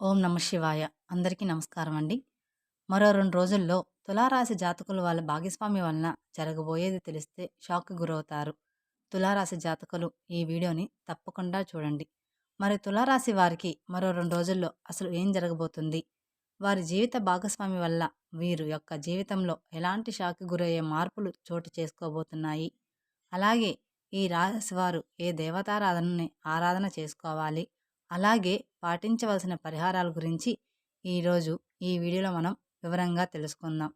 ఓం నమ శివాయ. అందరికీ నమస్కారం అండి. మరో రెండు రోజుల్లో తులారాశి జాతకులు వాళ్ళ భాగస్వామి వలన జరగబోయేది తెలిస్తే షాక్ గురవుతారు. తులారాశి జాతకులు ఈ వీడియోని తప్పకుండా చూడండి. మరి తులారాశి వారికి మరో రెండు రోజుల్లో అసలు ఏం జరగబోతుంది? వారి జీవిత భాగస్వామి వల్ల వీరు యొక్క జీవితంలో ఎలాంటి షాక్ గురయ్యే మార్పులు చోటు చేసుకోబోతున్నాయి? అలాగే ఈ రాశి వారు ఏ దేవతారాధనని ఆరాధన చేసుకోవాలి? అలాగే పాటించవలసిన పరిహారాల గురించి ఈరోజు ఈ వీడియోలో మనం వివరంగా తెలుసుకుందాం.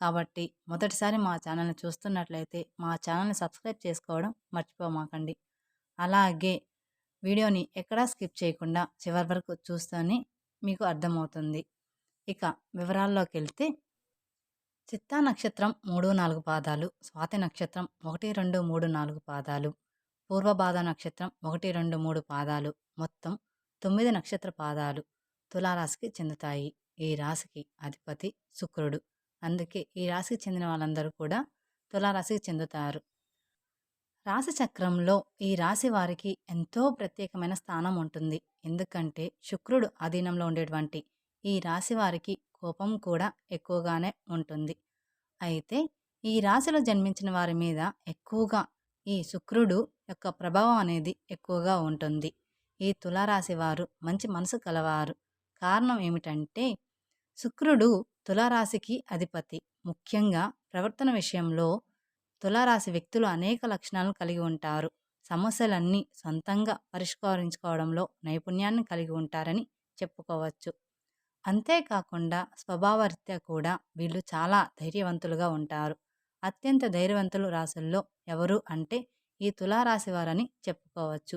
కాబట్టి మొదటిసారి మా ఛానల్ని చూస్తున్నట్లయితే మా ఛానల్ని సబ్స్క్రైబ్ చేసుకోవడం మర్చిపోమాకండి. అలాగే వీడియోని ఎక్కడా స్కిప్ చేయకుండా చివరి వరకు చూస్తూనే మీకు అర్థమవుతుంది. ఇక వివరాల్లోకి వెళ్తే చిత్తా నక్షత్రం మూడు నాలుగు పాదాలు స్వాతి నక్షత్రం ఒకటి రెండు మూడు నాలుగు పాదాలు పూర్వబాధ నక్షత్రం ఒకటి రెండు మూడు పాదాలు మొత్తం తొమ్మిది నక్షత్ర పాదాలు తులారాశికి చెందుతాయి. ఈ రాశికి అధిపతి శుక్రుడు. అందుకే ఈ రాశికి చెందిన వాళ్ళందరూ కూడా తులారాశికి చెందుతారు. రాశి చక్రంలో ఈ రాశి వారికి ఎంతో ప్రత్యేకమైన స్థానం ఉంటుంది. ఎందుకంటే శుక్రుడు అధీనంలో ఉండేటువంటి ఈ రాశి వారికి కోపం కూడా ఎక్కువగానే ఉంటుంది. అయితే ఈ రాశిలో జన్మించిన వారి మీద ఎక్కువగా ఈ శుక్రుడు యొక్క ప్రభావం అనేది ఎక్కువగా ఉంటుంది. ఈ తులారాశి వారు మంచి మనసు కలవారు. కారణం ఏమిటంటే శుక్రుడు తులారాశికి అధిపతి. ముఖ్యంగా ప్రవర్తన విషయంలో తులారాశి వ్యక్తులు అనేక లక్షణాలను కలిగి ఉంటారు. సమస్యలన్నీ సొంతంగా పరిష్కరించుకోవడంలో నైపుణ్యాన్ని కలిగి ఉంటారని చెప్పుకోవచ్చు. అంతేకాకుండా స్వభావరీత్యా కూడా వీళ్ళు చాలా ధైర్యవంతులుగా ఉంటారు. అత్యంత ధైర్యవంతులు రాశుల్లో ఎవరు అంటే ఈ తులారాశి వారని చెప్పుకోవచ్చు.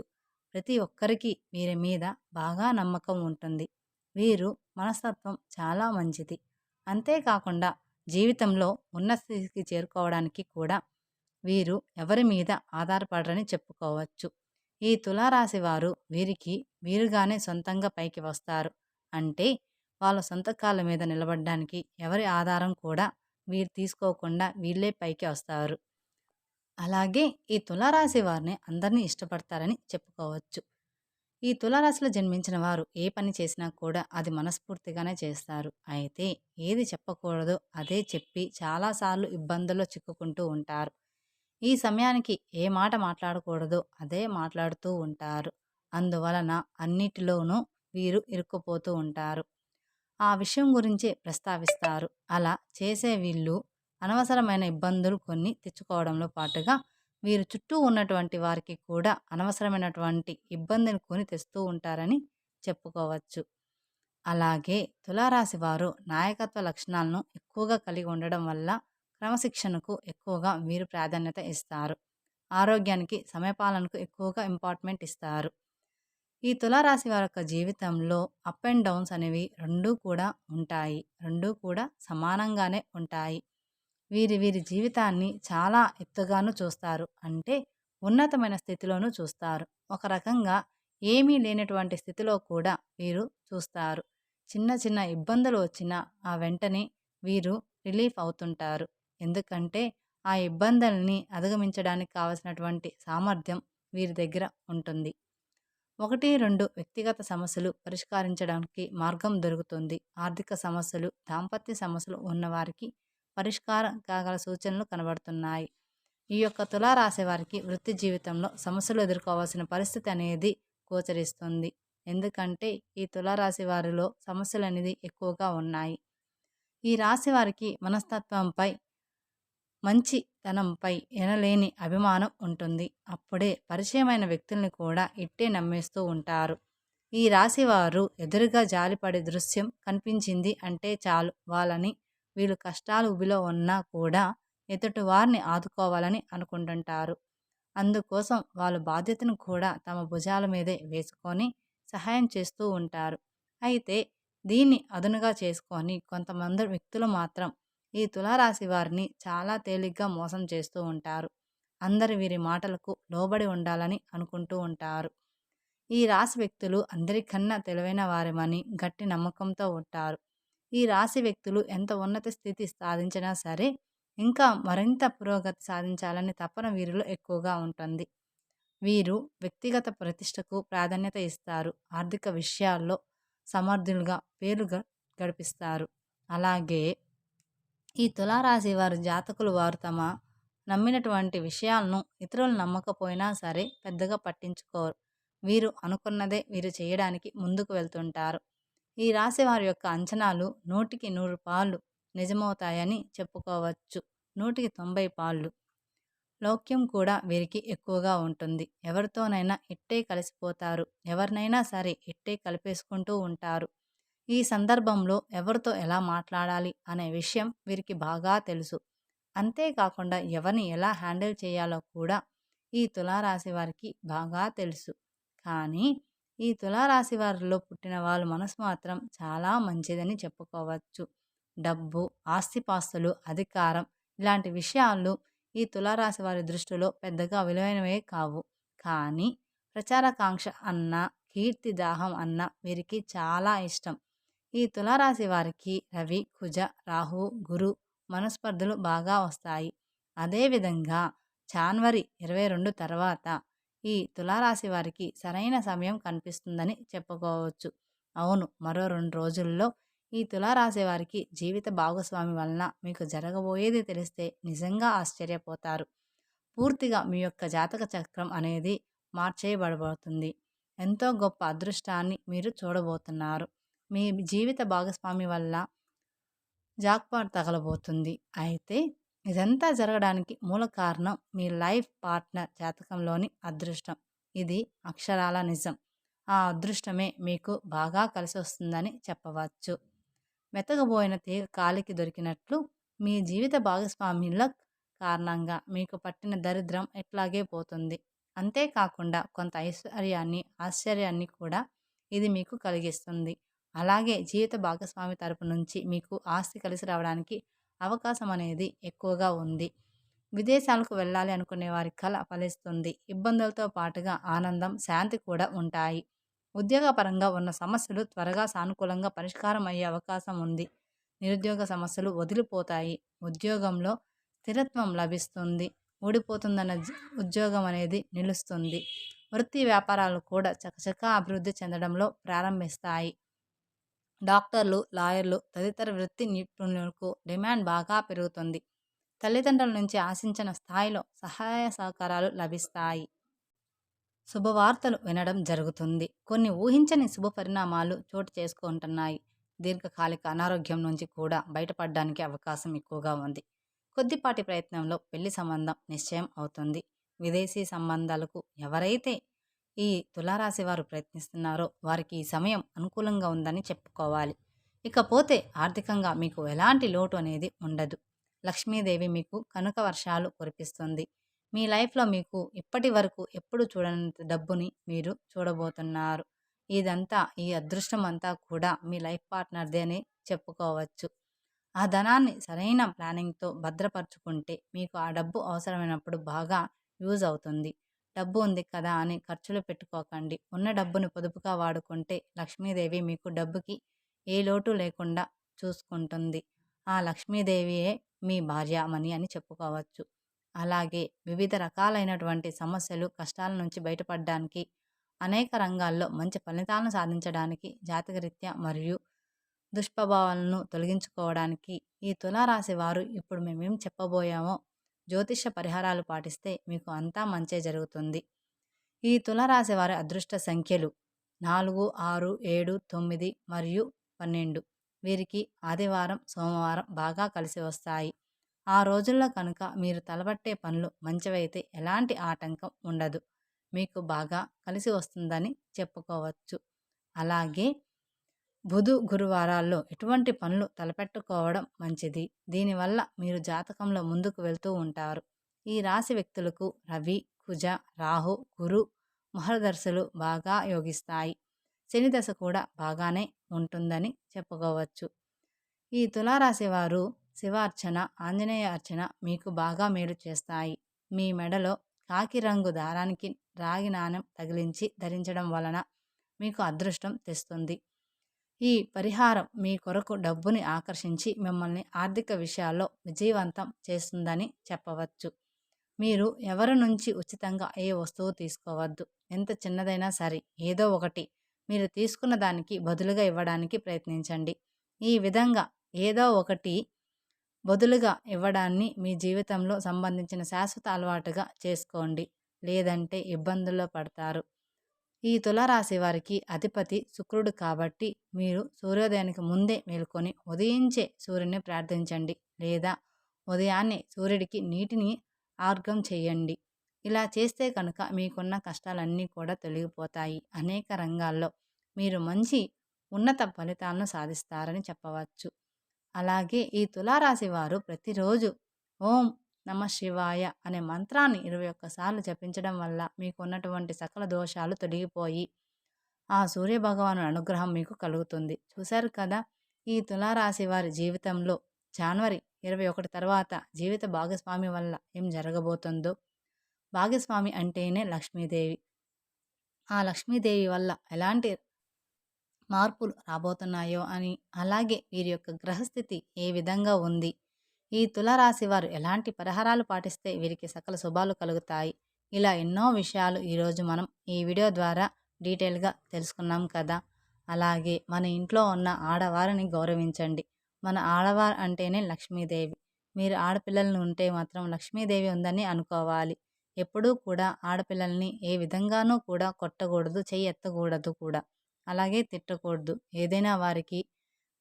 ప్రతి ఒక్కరికి వీరి మీద బాగా నమ్మకం ఉంటుంది. వీరు మనస్తత్వం చాలా మంచిది. అంతేకాకుండా జీవితంలో ఉన్న స్థితికి చేరుకోవడానికి కూడా వీరు ఎవరి మీద ఆధారపడరని చెప్పుకోవచ్చు. ఈ తులారాశి వారు వీరికి వీరుగానే సొంతంగా పైకి వస్తారు. అంటే వాళ్ళ సొంత కాళ్ళ మీద నిలబడడానికి ఎవరి ఆధారం కూడా వీరు తీసుకోకుండా వీళ్ళే పైకి వస్తారు. అలాగే ఈ తులారాశి వారిని అందరినీ ఇష్టపడతారని చెప్పుకోవచ్చు. ఈ తులారాశిలో జన్మించిన వారు ఏ పని చేసినా కూడా అది మనస్ఫూర్తిగానే చేస్తారు. అయితే ఏది చెప్పకూడదో అదే చెప్పి చాలాసార్లు ఇబ్బందుల్లో చిక్కుకుంటూ ఉంటారు. ఈ సమయానికి ఏ మాట మాట్లాడకూడదో అదే మాట్లాడుతూ ఉంటారు. అందువలన అన్నిటిలోనూ వీరు ఇరుక్కుపోతూ ఉంటారు. ఆ విషయం గురించే ప్రస్తావిస్తారు. అలా చేసే వీళ్ళు అనవసరమైన ఇబ్బందులు కొన్ని తెచ్చుకోవడంలో పాటుగా వీరు చుట్టూ ఉన్నటువంటి వారికి కూడా అనవసరమైనటువంటి ఇబ్బందిని కొని తెస్తూ ఉంటారని చెప్పుకోవచ్చు. అలాగే తులారాశి వారు నాయకత్వ లక్షణాలను ఎక్కువగా కలిగి ఉండడం వల్ల క్రమశిక్షణకు ఎక్కువగా వీరు ప్రాధాన్యత ఇస్తారు. ఆరోగ్యానికి సమయపాలనకు ఎక్కువగా ఇంపార్ట్మెంట్ ఇస్తారు. ఈ తులారాశి వారి యొక్క జీవితంలో అప్ అండ్ డౌన్స్ అనేవి రెండూ కూడా ఉంటాయి. రెండూ కూడా సమానంగానే ఉంటాయి. వీరి వీరి జీవితాన్ని చాలా ఎత్తుగాను చూస్తారు. అంటే ఉన్నతమైన స్థితిలోనూ చూస్తారు. ఒక రకంగా ఏమీ లేనటువంటి స్థితిలో కూడా వీరు చూస్తారు. చిన్న చిన్న ఇబ్బందులు వచ్చినా ఆ వెంటనే వీరు రిలీఫ్ అవుతుంటారు. ఎందుకంటే ఆ ఇబ్బందుల్ని అధిగమించడానికి కావలసినటువంటి సామర్థ్యం వీరి దగ్గర ఉంటుంది. ఒకటి రెండు వ్యక్తిగత సమస్యలు పరిష్కరించడానికి మార్గం దొరుకుతుంది. ఆర్థిక సమస్యలు దాంపత్య సమస్యలు ఉన్నవారికి పరిష్కారం కాగల సూచనలు కనబడుతున్నాయి. ఈ యొక్క తులారాశి వారికి వృత్తి జీవితంలో సమస్యలు ఎదుర్కోవాల్సిన పరిస్థితి అనేది గోచరిస్తుంది. ఎందుకంటే ఈ తులారాశి వారిలో సమస్యలు అనేది ఎక్కువగా ఉన్నాయి. ఈ రాశి వారికి మనస్తత్వంపై మంచితనంపై ఎనలేని అభిమానం ఉంటుంది. అప్పుడే పరిచయమైన వ్యక్తుల్ని కూడా ఇట్టే నమ్మేస్తూ ఉంటారు. ఈ రాశి వారు ఎదురుగా జాలిపడే దృశ్యం కనిపించింది అంటే చాలు. వాళ్ళని వీళ్ళు కష్టాలు ఉబిలో ఉన్నా కూడా ఎదుటి వారిని ఆదుకోవాలని అనుకుంటుంటారు. అందుకోసం వాళ్ళ బాధ్యతను కూడా తమ భుజాల మీదే వేసుకొని సహాయం చేస్తూ ఉంటారు. అయితే దీన్ని అదునుగా చేసుకొని కొంతమంది వ్యక్తులు మాత్రం ఈ తులారాశి వారిని చాలా తేలిగ్గా మోసం చేస్తూ ఉంటారు. అందరు వీరి మాటలకు లోబడి ఉండాలని అనుకుంటూ ఉంటారు. ఈ రాశి వ్యక్తులు అందరికన్నా తెలివైన వారమని గట్టి నమ్మకంతో ఉంటారు. ఈ రాశి వ్యక్తులు ఎంత ఉన్నత స్థితి సాధించినా సరే ఇంకా మరింత పురోగతి సాధించాలని తపన వీరిలో ఎక్కువగా ఉంటుంది. వీరు వ్యక్తిగత ప్రతిష్టకు ప్రాధాన్యత ఇస్తారు. ఆర్థిక విషయాల్లో సమర్థులుగా పేరు గ- గడిపిస్తారు. అలాగే ఈ తులారాశి వారి జాతకులు వారు తమ నమ్మినటువంటి విషయాలను ఇతరులు నమ్మకపోయినా సరే పెద్దగా పట్టించుకోరు. వీరు అనుకున్నదే వీరు చేయడానికి ముందుకు వెళ్తుంటారు. ఈ రాశి వారి యొక్క అంచనాలు నూటికి నూరు పాళ్ళు నిజమవుతాయని చెప్పుకోవచ్చు. నూటికి తొంభై పాళ్ళు. లోక్యం కూడా వీరికి ఎక్కువగా ఉంటుంది. ఎవరితోనైనా ఇట్టే కలిసిపోతారు. ఎవరినైనా సరే ఇట్టే కలిపేసుకుంటూ ఉంటారు. ఈ సందర్భంలో ఎవరితో ఎలా మాట్లాడాలి అనే విషయం వీరికి బాగా తెలుసు. అంతేకాకుండా ఎవరిని ఎలా హ్యాండిల్ చేయాలో కూడా ఈ తులారాశి వారికి బాగా తెలుసు. కానీ ఈ తులారాశి వారిలో పుట్టిన వాళ్ళు మనసు మాత్రం చాలా మంచిదని చెప్పుకోవచ్చు. డబ్బు ఆస్తిపాస్తులు అధికారం ఇలాంటి విషయాలు ఈ తులారాశి వారి దృష్టిలో పెద్దగా విలువైనవే కావు. కానీ ప్రచారకాంక్ష అన్న కీర్తి దాహం అన్న వీరికి చాలా ఇష్టం. ఈ తులారాశి వారికి రవి కుజ రాహు గురు మనస్పర్ధలు బాగా వస్తాయి. అదేవిధంగా జాన్వరి ఇరవై రెండు తర్వాత ఈ తులారాశి వారికి సరైన సమయం కనిపిస్తుందని చెప్పుకోవచ్చు. అవును మరో రెండు రోజుల్లో ఈ తులారాశి వారికి జీవిత భాగస్వామి వలన మీకు జరగబోయేది తెలిస్తే నిజంగా ఆశ్చర్యపోతారు. పూర్తిగా మీ యొక్క జాతక చక్రం అనేది మార్చేయబడబోతుంది. ఎంతో గొప్ప అదృష్టాన్ని మీరు చూడబోతున్నారు. మీ జీవిత భాగస్వామి వల్ల జాక్పాట్ తగలబోతుంది. అయితే ఇదంతా జరగడానికి మూల కారణం మీ లైఫ్ పార్ట్నర్ జాతకంలోని అదృష్టం. ఇది అక్షరాల నిజం. ఆ అదృష్టమే మీకు బాగా కలిసి వస్తుందని చెప్పవచ్చు. మెతకబోయిన తీగ కాలికి దొరికినట్లు మీ జీవిత భాగస్వామ్యుల కారణంగా మీకు పట్టిన దరిద్రం ఎట్లాగే పోతుంది. అంతేకాకుండా కొంత ఐశ్వర్యాన్ని ఆశ్చర్యాన్ని కూడా ఇది మీకు కలిగిస్తుంది. అలాగే జీవిత భాగస్వామి తరపు నుంచి మీకు ఆస్తి కలిసి రావడానికి అవకాశం అనేది ఎక్కువగా ఉంది. విదేశాలకు వెళ్ళాలి అనుకునే వారి కళ ఫలిస్తుంది. ఇబ్బందులతో పాటుగా ఆనందం శాంతి కూడా ఉంటాయి. ఉద్యోగపరంగా ఉన్న సమస్యలు త్వరగా సానుకూలంగా పరిష్కారం అయ్యే అవకాశం ఉంది. నిరుద్యోగ సమస్యలు వదిలిపోతాయి. ఉద్యోగంలో స్థిరత్వం లభిస్తుంది. ఊడిపోతుందన్న ఉద్యోగం అనేది నిలుస్తుంది. వృత్తి వ్యాపారాలు కూడా చకచకా అభివృద్ధి చెందడంలో ప్రారంభిస్తాయి. డాక్టర్లు లాయర్లు తదితర వృత్తి నిపుణులకు డిమాండ్ బాగా పెరుగుతుంది. తల్లిదండ్రుల నుంచి ఆశించిన స్థాయిలో సహాయ సహకారాలు లభిస్తాయి. శుభవార్తలు వినడం జరుగుతుంది. కొన్ని ఊహించని శుభ పరిణామాలు చోటు చేసుకుంటున్నాయి. దీర్ఘకాలిక అనారోగ్యం నుంచి కూడా బయటపడడానికి అవకాశం ఎక్కువగా ఉంది. కొద్దిపాటి ప్రయత్నంలో పెళ్ళి సంబంధం నిశ్చయం అవుతుంది. విదేశీ సంబంధాలకు ఎవరైతే ఈ తులారాశి వారు ప్రయత్నిస్తున్నారో. వారికి ఈ సమయం అనుకూలంగా ఉందని చెప్పుకోవాలి. ఇకపోతే ఆర్థికంగా మీకు ఎలాంటి లోటు అనేది ఉండదు. లక్ష్మీదేవి మీకు కనుక వర్షాలు కురిపిస్తుంది. మీ లైఫ్లో మీకు ఇప్పటి వరకు ఎప్పుడు చూడనంత డబ్బుని మీరు చూడబోతున్నారు. ఇదంతా ఈ అదృష్టం అంతా కూడా మీ లైఫ్ పార్ట్నర్దే అని చెప్పుకోవచ్చు. ఆ ధనాన్ని సరైన ప్లానింగ్తో భద్రపరచుకుంటే మీకు ఆ డబ్బు అవసరమైనప్పుడు బాగా యూజ్ అవుతుంది. డబ్బు ఉంది కదా అని ఖర్చులు పెట్టుకోకండి. ఉన్న డబ్బును పొదుపుగా వాడుకుంటే లక్ష్మీదేవి మీకు డబ్బుకి ఏ లోటు లేకుండా చూసుకుంటుంది. ఆ లక్ష్మీదేవియే మీ భార్యామణి అని చెప్పుకోవచ్చు. అలాగే వివిధ రకాలైనటువంటి సమస్యలు కష్టాల నుంచి బయటపడడానికి అనేక రంగాల్లో మంచి ఫలితాలను సాధించడానికి జాతకరీత్యా మరియు దుష్ప్రభావాలను తొలగించుకోవడానికి ఈ తులారాశి వారు ఇప్పుడు మేమేం చెప్పబోయామో జ్యోతిష పరిహారాలు పాటిస్తే మీకు అంతా మంచే జరుగుతుంది. ఈ తులరాశి వారి అదృష్ట సంఖ్యలు నాలుగు ఆరు ఏడు తొమ్మిది మరియు పన్నెండు. వీరికి ఆదివారం సోమవారం బాగా కలిసి వస్తాయి. ఆ రోజుల్లో కనుక మీరు తలబట్టే పనులు మంచివైతే ఎలాంటి ఆటంకం ఉండదు. మీకు బాగా కలిసి వస్తుందని చెప్పుకోవచ్చు. అలాగే బుధు గురువారాల్లో ఎటువంటి పనులు తలపెట్టుకోవడం మంచిది? దీనివల్ల మీరు జాతకంలో ముందుకు వెళ్తూ ఉంటారు. ఈ రాశి వ్యక్తులకు రవి కుజ రాహు గురు మహర్దర్శులు బాగా యోగిస్తాయి. శని దశ కూడా బాగానే ఉంటుందని చెప్పుకోవచ్చు. ఈ తులారాశి వారు శివార్చన ఆంజనేయ అర్చన మీకు బాగా మేలు చేస్తాయి. మీ మెడలో కాకి రంగు దారానికి రాగి నాణెం తగిలించి ధరించడం వలన మీకు అదృష్టం తెస్తుంది. ఈ పరిహారం మీ కొరకు డబ్బుని ఆకర్షించి మిమ్మల్ని ఆర్థిక విషయాల్లో విజయవంతం చేస్తుందని చెప్పవచ్చు. మీరు ఎవరి నుంచి ఉచితంగా ఏ వస్తువు తీసుకోవద్దు ఎంత చిన్నదైనా సరే ఏదో ఒకటి మీరు తీసుకున్న దానికి బదులుగా ఇవ్వడానికి ప్రయత్నించండి. ఈ విధంగా ఏదో ఒకటి బదులుగా ఇవ్వడాన్ని మీ జీవితంలో సంబంధించిన శాశ్వత అలవాటుగా చేసుకోండి. లేదంటే ఇబ్బందుల్లో పడతారు. ఈ తులారాశి వారికి అధిపతి శుక్రుడు కాబట్టి మీరు సూర్యోదయానికి ముందే మేల్కొని ఉదయించే సూర్యుని ప్రార్థించండి లేదా ఉదయాన్నే సూర్యుడికి నీటిని ఆర్గం చేయండి. ఇలా చేస్తే కనుక మీకున్న కష్టాలన్నీ కూడా తొలగిపోతాయి. అనేక రంగాల్లో మీరు మంచి ఉన్నత ఫలితాలను సాధిస్తారని చెప్పవచ్చు. అలాగే ఈ తులారాశి వారు ప్రతిరోజు ఓం నమ శివాయ అనే మంత్రాన్ని ఇరవై ఒక్కసార్లు జపించడం వల్ల మీకు ఉన్నటువంటి సకల దోషాలు తొలగిపోయి ఆ సూర్యభగవాను అనుగ్రహం మీకు కలుగుతుంది. చూశారు కదా ఈ తులారాశి వారి జీవితంలో జనవరి ఇరవై ఒకటి తర్వాత జీవిత భాగస్వామి వల్ల ఏం జరగబోతుందో భాగస్వామి అంటేనే లక్ష్మీదేవి. ఆ లక్ష్మీదేవి వల్ల ఎలాంటి మార్పులు రాబోతున్నాయో అని అలాగే వీరి యొక్క గ్రహస్థితి ఏ విధంగా ఉంది ఈ తులరాశి వారు ఎలాంటి పరిహారాలు పాటిస్తే వీరికి సకల శుభాలు కలుగుతాయి? ఇలా ఎన్నో విషయాలు ఈరోజు మనం ఈ వీడియో ద్వారా డీటెయిల్గా తెలుసుకున్నాం కదా! అలాగే మన ఇంట్లో ఉన్న ఆడవారిని గౌరవించండి. మన ఆడవారు అంటేనే లక్ష్మీదేవి. మీరు ఆడపిల్లలను ఉంటే మాత్రం లక్ష్మీదేవి ఉందని అనుకోవాలి. ఎప్పుడూ కూడా ఆడపిల్లల్ని ఏ విధంగానూ కూడా కొట్టకూడదు చెయ్యి ఎత్తకూడదు కూడా. అలాగే తిట్టకూడదు. ఏదైనా వారికి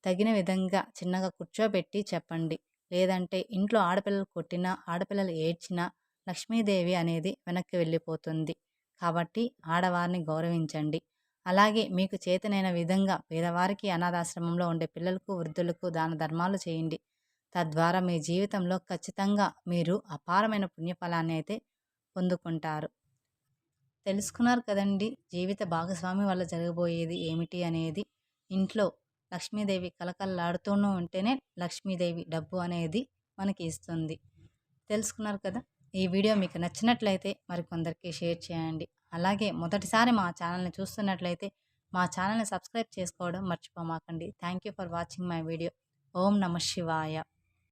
తగిన విధంగా చిన్నగా కూర్చోబెట్టి చెప్పండి. లేదంటే ఇంట్లో ఆడపిల్లలు కొట్టినా ఆడపిల్లలు ఏడ్చినా లక్ష్మీదేవి అనేది వెనక్కి వెళ్ళిపోతుంది. కాబట్టి ఆడవారిని గౌరవించండి. అలాగే మీకు చేతనైన విధంగా పేదవారికి అనాథాశ్రమంలో ఉండే పిల్లలకు వృద్ధులకు దాన ధర్మాలు చేయండి. తద్వారా మీ జీవితంలో ఖచ్చితంగా మీరు అపారమైన పుణ్యఫలాన్ని అయితే పొందుకుంటారు. తెలుసుకున్నారు కదండి జీవిత భాగస్వామి వల్ల జరగబోయేది ఏమిటి అనేది. ఇంట్లో లక్ష్మీదేవి కలకల్లాడుతూనే ఉంటేనే లక్ష్మీదేవి డబ్బు అనేది మనకి ఇస్తుంది తెలుసుకున్నారు కదా? ఈ వీడియో మీకు నచ్చినట్లయితే మరికొందరికి షేర్ చేయండి. అలాగే మొదటిసారి మా ఛానల్ని చూస్తున్నట్లయితే మా ఛానల్ని సబ్స్క్రైబ్ చేసుకోవడం మర్చిపోమాకండి. Thank you for watching my video. ఓం నమ శివాయ.